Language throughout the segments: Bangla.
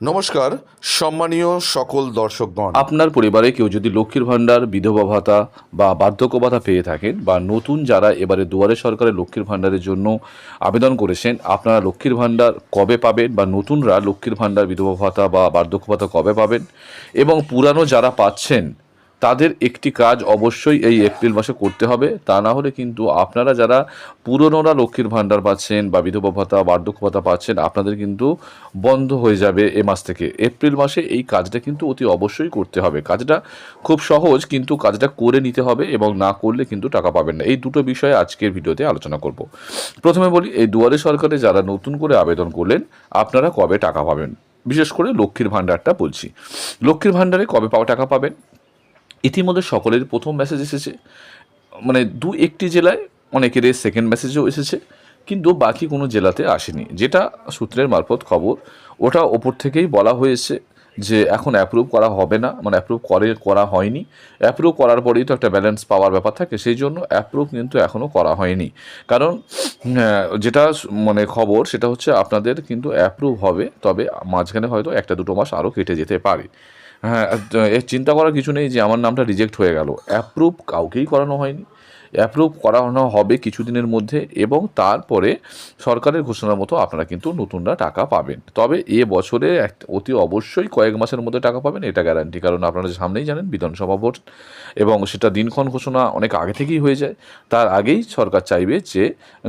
নমস্কার, সম্মানীয় সকল দর্শকগণ। আপনার পরিবারে কেউ যদি লক্ষ্মীর ভাণ্ডার, বিধবা ভাতা বা বার্ধক্য ভাতা পেয়ে থাকেন বা নতুন যারা এবারে দুয়ারে সরকারের লক্ষ্মীর ভাণ্ডারের জন্য আবেদন করেছেন, আপনারা লক্ষ্মীর ভাণ্ডার কবে পাবেন বা নতুনরা লক্ষ্মীর ভাণ্ডার, বিধবা ভাতা বা বার্ধক্য ভাতা কবে পাবেন এবং পুরানো যারা পাচ্ছেন তাদের একটি কাজ অবশ্যই এই এপ্রিল মাসে করতে হবে। তা না হলে কিন্তু আপনারা যারা পুরনোরা লক্ষ্মীর ভাণ্ডার পাচ্ছেন বা বিধবা ভাতা, বার্ধক্য ভাতা পাচ্ছেন, আপনাদের কিন্তু বন্ধ হয়ে যাবে এ মাস থেকে। এপ্রিল মাসে এই কাজটা কিন্তু অতি অবশ্যই করতে হবে। কাজটা খুব সহজ, কিন্তু কাজটা করে নিতে হবে এবং না করলে কিন্তু টাকা পাবেন না। এই দুটো বিষয়ে আজকের ভিডিওতে আলোচনা করব। প্রথমে বলি, এই দুয়ারে সরকারে যারা নতুন করে আবেদন করলেন, আপনারা কবে টাকা পাবেন? বিশেষ করে লক্ষ্মীর ভাণ্ডারটা বলছি। লক্ষ্মীর ভাণ্ডারে কবে টাকা পাবেন? ইতিমধ্যে সকলের প্রথম মেসেজ এসেছে। মানে দু একটি জেলায় অনেকের সেকেন্ড মেসেজও এসেছে, কিন্তু বাকি কোনো জেলাতে আসেনি। যেটা সূত্রের মারফত খবর, ওটা ওপর থেকেই বলা হয়েছে যে এখন অ্যাপ্রুভ করা হবে না মানে অ্যাপ্রুভ করে, করা হয়নি। অ্যাপ্রুভ করার পরেই তো একটা ব্যালেন্স পাওয়ার ব্যাপার থাকে, সেই জন্য অ্যাপ্রুভ কিন্তু এখনও করা হয়নি। কারণ যেটা মানে খবর, সেটা হচ্ছে আপনাদের কিন্তু অ্যাপ্রুভ হবে, তবে মাঝখানে হয়তো একটা দুটো মাস আরও কেটে যেতে পারে। হ্যাঁ চিন্তা করার কিছু নেই যে আমার নামটা রিজেক্ট হয়ে গেল। অ্যাপ্রুভ কাউকেই করানো হয়নি। অ্যাপ্রুভ করানো হবে কিছুদিনের মধ্যে এবং তারপরে সরকারের ঘোষণার মতো আপনারা কিন্তু নতুনরা টাকা পাবেন। তবে এ বছরে অতি অবশ্যই কয়েক মাসের মধ্যে টাকা পাবেন, এটা গ্যারান্টি কারণ আপনারা সামনেই জানেন বিধানসভা ভোট এবং সেটা দিনক্ষণ ঘোষণা অনেক আগে থেকেই হয়ে যায়। তার আগেই সরকার চাইবে যে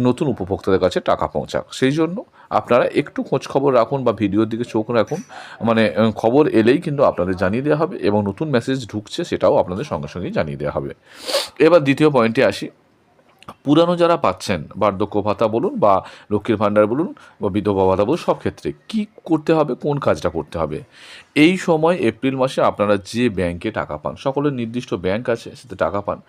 নতুন উপভোক্তাদের কাছে টাকা পৌঁছাক। সেই জন্য আপনারা একটু খোঁজ খবর রাখুন বা ভিডিওর দিকে চোখ রাখুন। মানে খবর এলেই কিন্তু আপনাদের জানিয়ে দেওয়া হবে এবং নতুন মেসেজ ঢুকছে সেটাও আপনাদের সঙ্গে সঙ্গেই জানিয়ে দেওয়া হবে। এবার দ্বিতীয় পয়েন্টে আসি পুরানো যারা পাচ্ছেন, বার্ধক্য ভাতা বলুন বা লক্ষ্মীর ভাণ্ডার বলুন বা বিধবা ভাতা বলুন, সব ক্ষেত্রে কি করতে হবে, কোন কাজটা করতে হবে? এই সময় এপ্রিল মাসে আপনারা যে ব্যাংকে টাকা পান, সকলের নির্দিষ্ট ব্যাংক আছে, সেতে টাকা পান।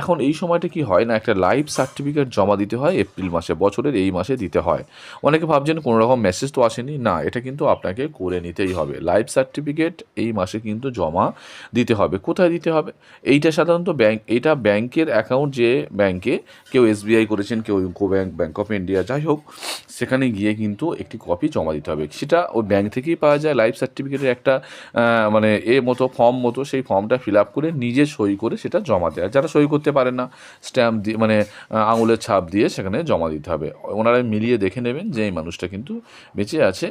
এখন এই সময়টা কি হয় না, একটা লাইফ সার্টিফিকেট জমা দিতে হয়, এপ্রিল মাসে, বছরের এই মাসে দিতে হয়। অনেকে ভাবছেন কোনো রকম মেসেজ তো আসেনি, না, এটা কিন্তু আপনাকে করে নিতেই হবে। লাইফ সার্টিফিকেট এই মাসে কিন্তু জমা দিতে হবে। কোথায় দিতে হবে? এইটা সাধারণত ব্যাংক এইটা ব্যাংকের অ্যাকাউন্ট যে ব্যাংকে কেউ এসবিআই করেছেন, কেউ UCO bank bank of India যাই হোক, সেখানে গিয়ে কিন্তু একটি কপি জমা দিতে হবে। সেটা ওই ব্যাঙ্ক থেকেই পাওয়া যায় লাইফ সার্টিফিকেটের একটা মানে এ মতো ফর্ম মতো, সেই ফর্মটা ফিল আপ করে নিজে সই করে সেটা জমা দেওয়া যারা সই করতে পারে না স্ট্যাম্প দিয়ে মানে আঙুলের ছাপ দিয়ে সেখানে জমা দিতে হবে। ওনারা মিলিয়ে দেখে নেবেন যে এই মানুষটা কিন্তু বেঁচে আছে,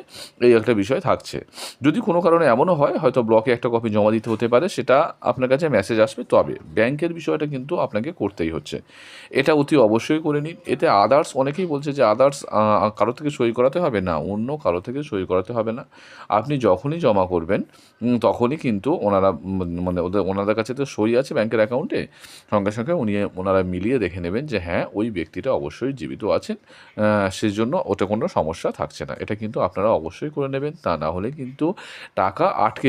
এই একটা বিষয় থাকছে। যদি কোনো কারণে এমনও হয়, হয়তো ব্লকে একটা কপি জমা দিতে হতে পারে, সেটা আপনার কাছে মেসেজ আসবে। তবে ব্যাংকের বিষয়টা কিন্তু আপনাকে করতেই হচ্ছে। এটা অতি অবশ্যই করে নিন। এতে আদার্স অনেকেই বলছে যে আদার্স কারও থেকে সই করাতে হবে না অন্য কারও থেকে সই করাতে হবে না। আপনি যখনই জমা করবেন তখনই কিন্তু ওনারা মানে ওদের ওনাদের কাছে তো সই আছে ব্যাংকের অ্যাকাউন্টে সঙ্গে সঙ্গে উনি ওনারা মিলিয়ে দেখে নেবেন যে হ্যাঁ ওই ব্যক্তিটা অবশ্যই জীবিত আছেন আহ, সেই জন্য ওটা কোনো সমস্যা থাকছে না। এটা কিন্তু আপনারা অবশ্যই করে নেবেন তা না হলে কিন্তু টাকা আটকে